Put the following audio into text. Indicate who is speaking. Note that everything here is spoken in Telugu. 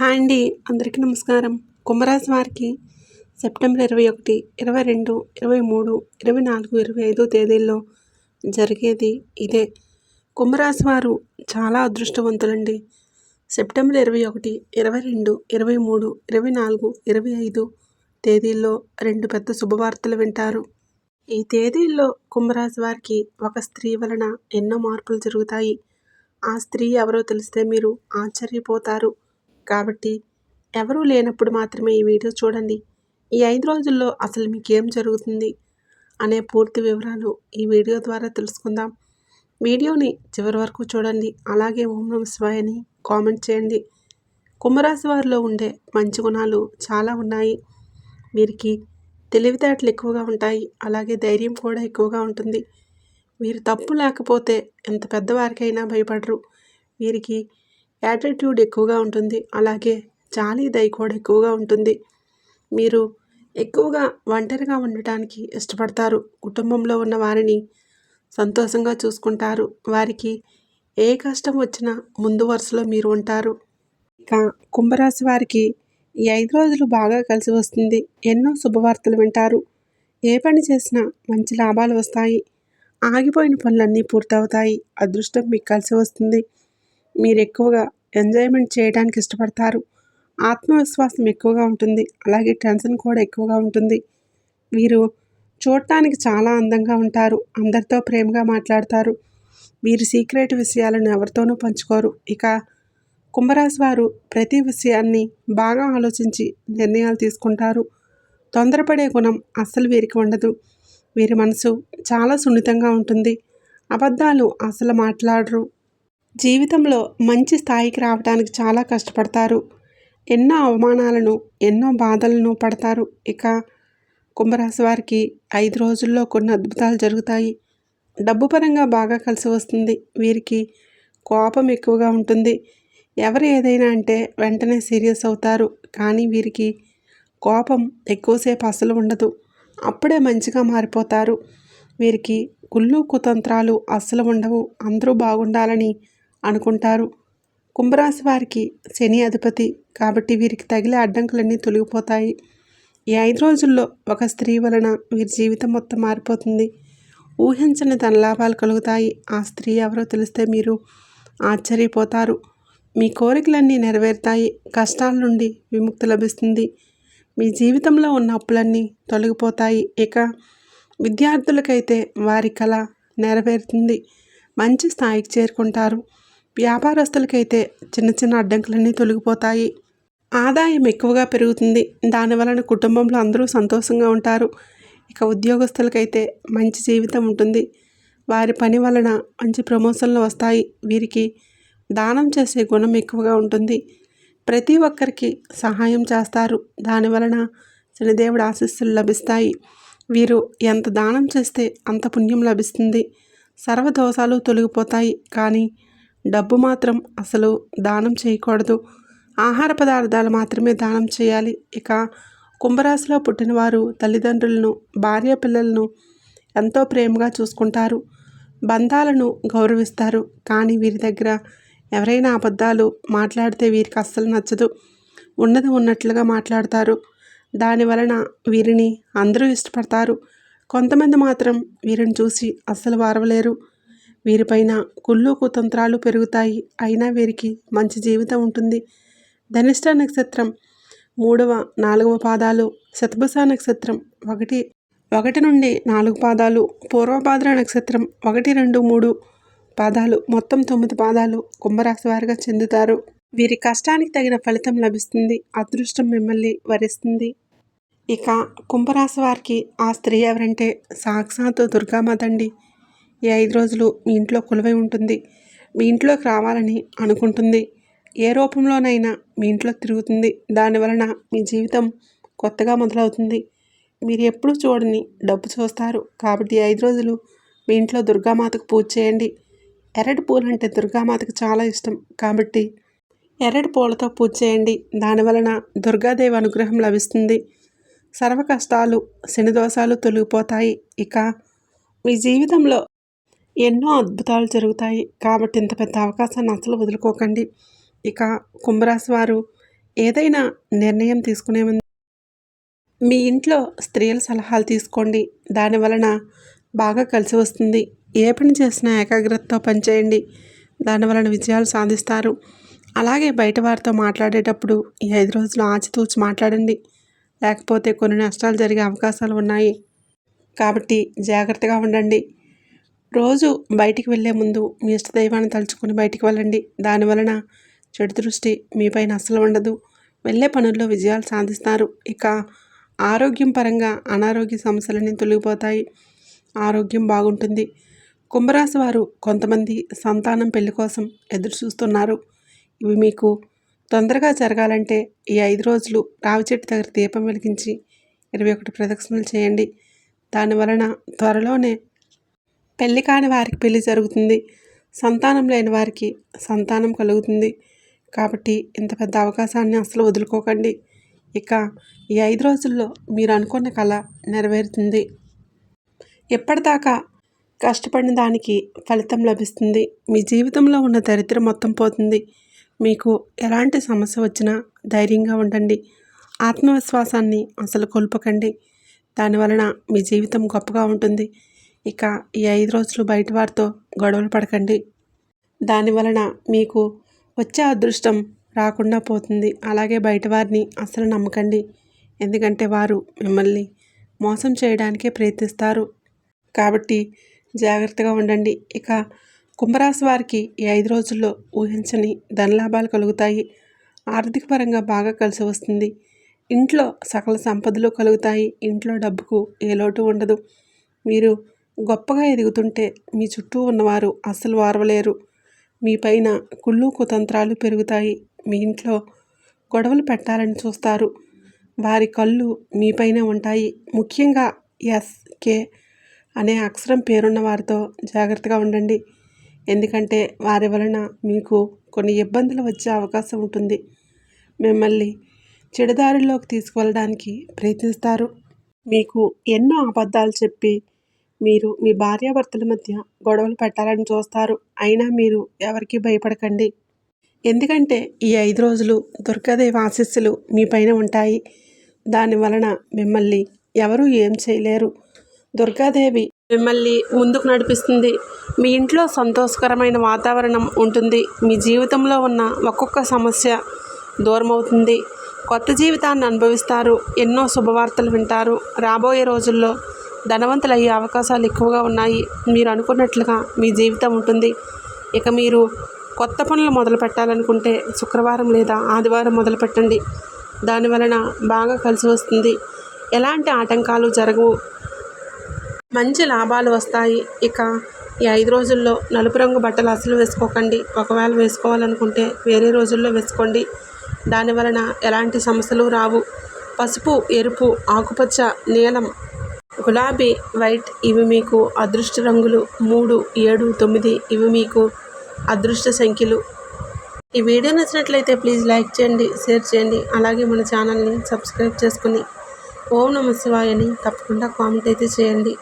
Speaker 1: హాయ్ అండి. అందరికీ నమస్కారం. కుంభరాశి వారికి సెప్టెంబర్ ఇరవై ఒకటి ఇరవై రెండు ఇరవై మూడు ఇరవై నాలుగు ఇరవై ఐదో తేదీల్లో జరిగేది ఇదే. కుంభరాశి వారు చాలా అదృష్టవంతులండి. సెప్టెంబర్ ఇరవై ఒకటి ఇరవై రెండు ఇరవై మూడు ఇరవై నాలుగు ఇరవై ఐదు తేదీల్లో రెండు పెద్ద శుభవార్తలు వింటారు. ఈ తేదీల్లో కుంభరాశి వారికి ఒక స్త్రీ వలన ఎన్నో మార్పులు జరుగుతాయి. ఆ స్త్రీ ఎవరో తెలిస్తే మీరు ఆశ్చర్యపోతారు. కాబట్టి ఎవరూ లేనప్పుడు మాత్రమే ఈ వీడియో చూడండి. ఈ ఐదు రోజుల్లో అసలు మీకేం జరుగుతుంది అనే పూర్తి వివరాలు ఈ వీడియో ద్వారా తెలుసుకుందాం. వీడియోని చివరి వరకు చూడండి. అలాగే ఓం నమ శివాయని కామెంట్ చేయండి. కుంభరాశి వారిలో ఉండే మంచి గుణాలు చాలా ఉన్నాయి. వీరికి తెలివితేటలు ఎక్కువగా ఉంటాయి. అలాగే ధైర్యం కూడా ఎక్కువగా ఉంటుంది. వీరు తప్పు లేకపోతే ఎంత పెద్దవారికైనా భయపడరు. వీరికి యాటిట్యూడ్ ఎక్కువగా ఉంటుంది. అలాగే జాలి దయ కూడా ఎక్కువగా ఉంటుంది. మీరు ఎక్కువగా ఒంటరిగా ఉండటానికి ఇష్టపడతారు. కుటుంబంలో ఉన్న వారిని సంతోషంగా చూసుకుంటారు. వారికి ఏ కష్టం వచ్చినా ముందు వరుసలో మీరు ఉంటారు. ఇక కుంభరాశి వారికి ఈ ఐదు రోజులు బాగా కలిసి వస్తుంది. ఎన్నో శుభవార్తలు వింటారు. ఏ పని చేసినా మంచి లాభాలు వస్తాయి. ఆగిపోయిన పనులన్నీ పూర్తవుతాయి. అదృష్టం మీకు కలిసి వస్తుంది. మీరు ఎక్కువగా ఎంజాయ్మెంట్ చేయడానికి ఇష్టపడతారు. ఆత్మవిశ్వాసం ఎక్కువగా ఉంటుంది. అలాగే టెన్షన్ కూడా ఎక్కువగా ఉంటుంది. వీరు చూడటానికి చాలా అందంగా ఉంటారు. అందరితో ప్రేమగా మాట్లాడతారు. వీరు సీక్రెట్ విషయాలను ఎవరితోనూ పంచుకోరు. ఇక కుంభరాశి వారు ప్రతి విషయాన్ని బాగా ఆలోచించి నిర్ణయాలు తీసుకుంటారు. తొందరపడే గుణం అస్సలు వీరికి ఉండదు. వీరి మనసు చాలా సున్నితంగా ఉంటుంది. అబద్ధాలు అసలు మాట్లాడరు. జీవితంలో మంచి స్థాయికి రావడానికి చాలా కష్టపడతారు. ఎన్నో అవమానాలను ఎన్నో బాధలను పడతారు. ఇక కుంభరాశి వారికి ఐదు రోజుల్లో కొన్ని అద్భుతాలు జరుగుతాయి. డబ్బు పరంగా బాగా కలిసి వస్తుంది. వీరికి కోపం ఎక్కువగా ఉంటుంది. ఎవరు ఏదైనా అంటే వెంటనే సీరియస్ అవుతారు. కానీ వీరికి కోపం ఎక్కువసేపు అసలు ఉండదు. అప్పుడే మంచిగా మారిపోతారు. వీరికి కుళ్ళు కుతంత్రాలు అస్సలు ఉండవు. అందరూ బాగుండాలని అనుకుంటారు. కుంభరాశి వారికి శని అధిపతి కాబట్టి వీరికి తగిలే అడ్డంకులన్నీ తొలగిపోతాయి. ఈ ఐదు రోజుల్లో ఒక స్త్రీ వలన వీరి జీవితం మొత్తం మారిపోతుంది. ఊహించని ధనలాభాలు కలుగుతాయి. ఆ స్త్రీ ఎవరో తెలిస్తే మీరు ఆశ్చర్యపోతారు. మీ కోరికలన్నీ నెరవేరుతాయి. కష్టాల నుండి విముక్తి లభిస్తుంది. మీ జీవితంలో ఉన్న అప్పులన్నీ తొలగిపోతాయి. ఇక విద్యార్థులకైతే వారి కళ నెరవేరుతుంది. మంచి స్థాయికి చేరుకుంటారు. వ్యాపారస్తులకైతే చిన్న చిన్న అడ్డంకులన్నీ తొలగిపోతాయి. ఆదాయం ఎక్కువగా పెరుగుతుంది. దానివలన కుటుంబంలో అందరూ సంతోషంగా ఉంటారు. ఇక ఉద్యోగస్తులకైతే మంచి జీవితం ఉంటుంది. వారి పని వలన మంచి ప్రమోషన్లు వస్తాయి. వీరికి దానం చేసే గుణం ఎక్కువగా ఉంటుంది. ప్రతి ఒక్కరికి సహాయం చేస్తారు. దానివలన శనిదేవుడు ఆశీస్సులు లభిస్తాయి. వీరు ఎంత దానం చేస్తే అంత పుణ్యం లభిస్తుంది. సర్వదోషాలు తొలగిపోతాయి. కానీ డబ్బు మాత్రం అసలు దానం చేయకూడదు. ఆహార పదార్థాలు మాత్రమే దానం చేయాలి. ఇక కుంభరాశిలో పుట్టినవారు తల్లిదండ్రులను భార్య పిల్లలను ఎంతో ప్రేమగా చూసుకుంటారు. బంధాలను గౌరవిస్తారు. కానీ వీరి దగ్గర ఎవరైనా అబద్ధాలు మాట్లాడితే వీరికి అస్సలు నచ్చదు. ఉన్నది ఉన్నట్లుగా మాట్లాడతారు. దాని వలన వీరిని అందరూ ఇష్టపడతారు. కొంతమంది మాత్రం వీరిని చూసి అస్సలు వారవలేరు. వీరిపైన కుళ్ళు కుతంత్రాలు పెరుగుతాయి. అయినా వీరికి మంచి జీవితం ఉంటుంది. ధనిష్ట నక్షత్రం మూడవ నాలుగవ పాదాలు శతభుస నక్షత్రం ఒకటి ఒకటి నుండి నాలుగు పాదాలు పూర్వభాద్ర నక్షత్రం ఒకటి రెండు మూడు పాదాలు మొత్తం తొమ్మిది పాదాలు కుంభరాశి వారిగా చెందుతారు. వీరి కష్టానికి తగిన ఫలితం లభిస్తుంది. అదృష్టం మిమ్మల్ని వరిస్తుంది. ఇక కుంభరాశి వారికి ఆ స్త్రీ ఎవరంటే సాక్షాత్తు దుర్గామాతండి. ఈ ఐదు రోజులు మీ ఇంట్లో కొలువై ఉంటుంది. మీ ఇంట్లోకి రావాలని అనుకుంటుంది. ఏ రూపంలోనైనా మీ ఇంట్లో తిరుగుతుంది. దానివలన మీ జీవితం కొత్తగా మొదలవుతుంది. మీరు ఎప్పుడు చూడని డబ్బు చూస్తారు. కాబట్టి ఐదు రోజులు మీ ఇంట్లో దుర్గామాతకు పూజ చేయండి. ఎర్రటి పూలు అంటే దుర్గామాతకు చాలా ఇష్టం. కాబట్టి ఎర్రటి పూలతో పూజ చేయండి. దానివలన దుర్గాదేవి అనుగ్రహం లభిస్తుంది. సర్వ కష్టాలు శనిదోషాలు తొలగిపోతాయి. ఇక మీ జీవితంలో ఎన్నో అద్భుతాలు జరుగుతాయి. కాబట్టి ఇంత పెద్ద అవకాశాన్ని అసలు వదులుకోకండి. ఇక కుంభరాశి వారు ఏదైనా నిర్ణయం తీసుకునే ముందు మీ ఇంట్లో స్త్రీల సలహాలు తీసుకోండి. దాని వలన బాగా కలిసి వస్తుంది. ఏ పని చేసినా ఏకాగ్రతతో పనిచేయండి. దాని వలన విజయాలు సాధిస్తారు. అలాగే బయట వారితో మాట్లాడేటప్పుడు ఈ ఐదు రోజులు ఆచితూచి మాట్లాడండి. లేకపోతే కొన్ని నష్టాలు జరిగే అవకాశాలు ఉన్నాయి. కాబట్టి జాగ్రత్తగా ఉండండి. రోజు బయటికి వెళ్ళే ముందు మీ ఇష్టదైవాన్ని తలుచుకుని బయటికి వెళ్ళండి. దాని వలన చెడు దృష్టి మీపైన అస్సలు ఉండదు. వెళ్ళే పనుల్లో విజయాలు సాధిస్తారు. ఇక ఆరోగ్యం పరంగా అనారోగ్య సమస్యలన్నీ తొలగిపోతాయి. ఆరోగ్యం బాగుంటుంది. కుంభరాశి వారు కొంతమంది సంతానం పెళ్ళి కోసం ఎదురు చూస్తున్నారు. ఇవి మీకు తొందరగా జరగాలంటే ఈ ఐదు రోజులు రావి చెట్టు దగ్గర దీపం వెలిగించి ఇరవై ఒకటి ప్రదక్షిణలు చేయండి. దాని వలన త్వరలోనే పెళ్ళి కాని వారికి పెళ్ళి జరుగుతుంది. సంతానం లేని వారికి సంతానం కలుగుతుంది. కాబట్టి ఇంత పెద్ద అవకాశాన్ని అసలు వదులుకోకండి. ఇక ఈ ఐదు రోజుల్లో మీరు అనుకున్న కళ నెరవేరుతుంది. ఎప్పటిదాకా కష్టపడిన దానికి ఫలితం లభిస్తుంది. మీ జీవితంలో ఉన్న దరిద్రం మొత్తం పోతుంది. మీకు ఎలాంటి సమస్య వచ్చినా ధైర్యంగా ఉండండి. ఆత్మవిశ్వాసాన్ని అసలు కోల్పకండి. దానివలన మీ జీవితం గొప్పగా ఉంటుంది. ఇక ఈ ఐదు రోజులు బయట వారితో గొడవలు పడకండి. దానివలన మీకు వచ్చే అదృష్టం రాకుండా పోతుంది. అలాగే బయట వారిని అసలు నమ్మకండి. ఎందుకంటే వారు మిమ్మల్ని మోసం చేయడానికే ప్రయత్నిస్తారు. కాబట్టి జాగ్రత్తగా ఉండండి. ఇక కుంభరాశి వారికి ఈ ఐదు రోజుల్లో ఊహించని ధనలాభాలు కలుగుతాయి. ఆర్థిక పరంగా బాగా కలిసి వస్తుంది. ఇంట్లో సకల సంపదలు కలుగుతాయి. ఇంట్లో డబ్బుకు ఏ లోటు ఉండదు. మీరు గొప్పగా ఎదుగుతుంటే మీ చుట్టూ ఉన్నవారు అస్సలు వారవలేరు. మీ పైన కుళ్ళు కుతంత్రాలు పెరుగుతాయి. మీ ఇంట్లో గొడవలు పెట్టాలని చూస్తారు. వారి కళ్ళు మీపైనే ఉంటాయి. ముఖ్యంగా ఎస్ కే అనే అక్షరం పేరున్న వారితో జాగ్రత్తగా ఉండండి. ఎందుకంటే వారి వలన మీకు కొన్ని ఇబ్బందులు వచ్చే అవకాశం ఉంటుంది. మిమ్మల్ని చెడుదారిలోకి తీసుకువెళ్ళడానికి ప్రయత్నిస్తారు. మీకు ఎన్నో అబద్ధాలు చెప్పి మీరు మీ భార్యాభర్తల మధ్య గొడవలు పెట్టాలని చూస్తారు. అయినా మీరు ఎవరికి భయపడకండి. ఎందుకంటే ఈ ఐదు రోజులు దుర్గాదేవి ఆశీస్సులు మీ పైన ఉంటాయి. దాని వలన మిమ్మల్ని ఎవరూ ఏం చేయలేరు. దుర్గాదేవి మిమ్మల్ని ముందుకు నడిపిస్తుంది. మీ ఇంట్లో సంతోషకరమైన వాతావరణం ఉంటుంది. మీ జీవితంలో ఉన్న ఒక్కొక్క సమస్య దూరమవుతుంది. కొత్త జీవితాన్ని అనుభవిస్తారు. ఎన్నో శుభవార్తలు వింటారు. రాబోయే రోజుల్లో ధనవంతులయ్యే అవకాశాలు ఎక్కువగా ఉన్నాయి. మీరు అనుకున్నట్లుగా మీ జీవితం ఉంటుంది. ఇక మీరు కొత్త పనులు మొదలు పెట్టాలనుకుంటే శుక్రవారం లేదా ఆదివారం మొదలు పెట్టండి. దాని వలన బాగా కలిసి వస్తుంది. ఎలాంటి ఆటంకాలు జరగవు. మంచి లాభాలు వస్తాయి. ఇక ఈ ఐదు రోజుల్లో నలుపు రంగు బట్టలు అసలు వేసుకోకండి. ఒకవేళ వేసుకోవాలనుకుంటే వేరే రోజుల్లో వేసుకోండి. దాని వలన ఎలాంటి సమస్యలు రావు. పసుపు ఎరుపు ఆకుపచ్చ నీలం గులాబీ వైట్ ఇవి మీకు అదృష్ట రంగులు. మూడు ఏడు తొమ్మిది ఇవి మీకు అదృష్ట సంఖ్యలు. ఈ వీడియో నచ్చినట్లయితే ప్లీజ్ లైక్ చేయండి షేర్ చేయండి. అలాగే మన ఛానల్ని సబ్స్క్రైబ్ చేసుకుని ఓం నమ శివాయని తప్పకుండా కామెంట్ అయితే చేయండి.